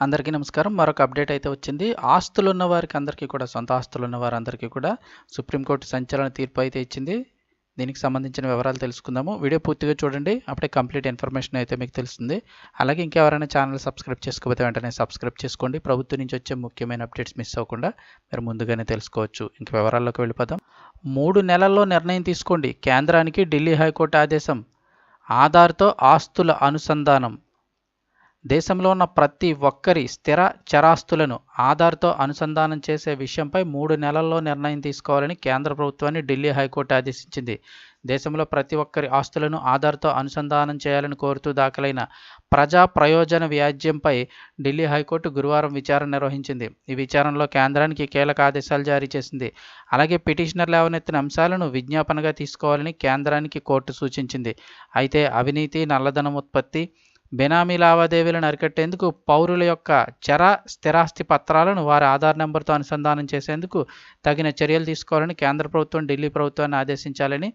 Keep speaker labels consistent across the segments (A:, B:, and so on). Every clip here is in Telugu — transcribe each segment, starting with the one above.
A: అందరికీ నమస్కారం. మరొక అప్డేట్ అయితే వచ్చింది. ఆస్తులు ఉన్న వారికి అందరికీ కూడా సొంత ఆస్తులు ఉన్న వారందరికీ కూడా సుప్రీంకోర్టు సంచలన తీర్పు అయితే ఇచ్చింది. దీనికి సంబంధించిన వివరాలు తెలుసుకుందాము. వీడియో పూర్తిగా చూడండి. అప్పుడే కంప్లీట్ ఇన్ఫర్మేషన్ అయితే మీకు తెలుస్తుంది. అలాగే ఇంకెవరైనా ఛానల్ సబ్స్క్రైబ్ చేసుకోకపోతే వెంటనే సబ్స్క్రైబ్ చేసుకోండి. ప్రభుత్వం నుంచి వచ్చే ముఖ్యమైన అప్డేట్స్ మిస్ అవ్వకుండా మీరు ముందుగానే తెలుసుకోవచ్చు. ఇంక వివరాల్లోకి వెళ్ళిపోదాం. మూడు నెలల్లో నిర్ణయం తీసుకోండి. కేంద్రానికి ఢిల్లీ హైకోర్టు ఆదేశం. ఆధార్తో ఆస్తుల అనుసంధానం. దేశంలో ఉన్న ప్రతి ఒక్కరి స్థిర చరాస్తులను ఆధార్తో అనుసంధానం చేసే విషయంపై మూడు నెలల్లో నిర్ణయం తీసుకోవాలని కేంద్ర ప్రభుత్వాన్ని ఢిల్లీ హైకోర్టు ఆదేశించింది. దేశంలో ప్రతి ఒక్కరి ఆస్తులను ఆధార్తో అనుసంధానం చేయాలని కోరుతూ దాఖలైన ప్రజా ప్రయోజన వ్యాజ్యంపై ఢిల్లీ హైకోర్టు గురువారం విచారణ నిర్వహించింది. ఈ విచారణలో కేంద్రానికి కీలక ఆదేశాలు జారీ చేసింది. అలాగే పిటిషనర్ లేవనెత్తిన అంశాలను విజ్ఞాపనగా తీసుకోవాలని కేంద్రానికి కోర్టు సూచించింది. అయితే అవినీతి నల్లధనం ఉత్పత్తి బెనామీ లావాదేవీలను అరికట్టేందుకు పౌరుల యొక్క చర స్థిరాస్తి పత్రాలను వారి ఆధార్ నెంబర్తో అనుసంధానం చేసేందుకు తగిన చర్యలు తీసుకోవాలని కేంద్ర ప్రభుత్వం ఢిల్లీ ప్రభుత్వాన్ని ఆదేశించాలని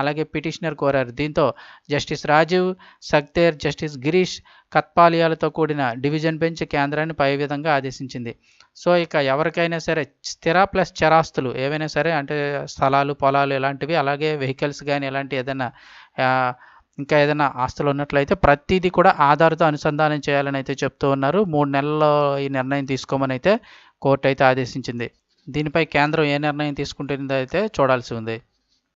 A: అలాగే పిటిషనర్ కోరారు. దీంతో జస్టిస్ రాజీవ్ సక్తేర్ జస్టిస్ గిరీష్ కత్పాలియాలతో కూడిన డివిజన్ బెంచ్ కేంద్రాన్ని పై విధంగా ఆదేశించింది. సో ఇక ఎవరికైనా సరే స్థిర ప్లస్ చరాస్తులు ఏవైనా సరే అంటే స్థలాలు పొలాలు ఇలాంటివి అలాగే వెహికల్స్ కానీ ఇలాంటి ఏదైనా ఇంకా ఏదైనా ఆస్తులు ఉన్నట్లయితే ప్రతిదీ కూడా ఆధార్తో అనుసంధానం చేయాలని అయితే చెప్తూ ఉన్నారు. మూడు నెలల్లో ఈ నిర్ణయం తీసుకోమని అయితే కోర్టు అయితే ఆదేశించింది. దీనిపై కేంద్రం ఏ నిర్ణయం తీసుకుంటుందో అయితే చూడాల్సి ఉంది.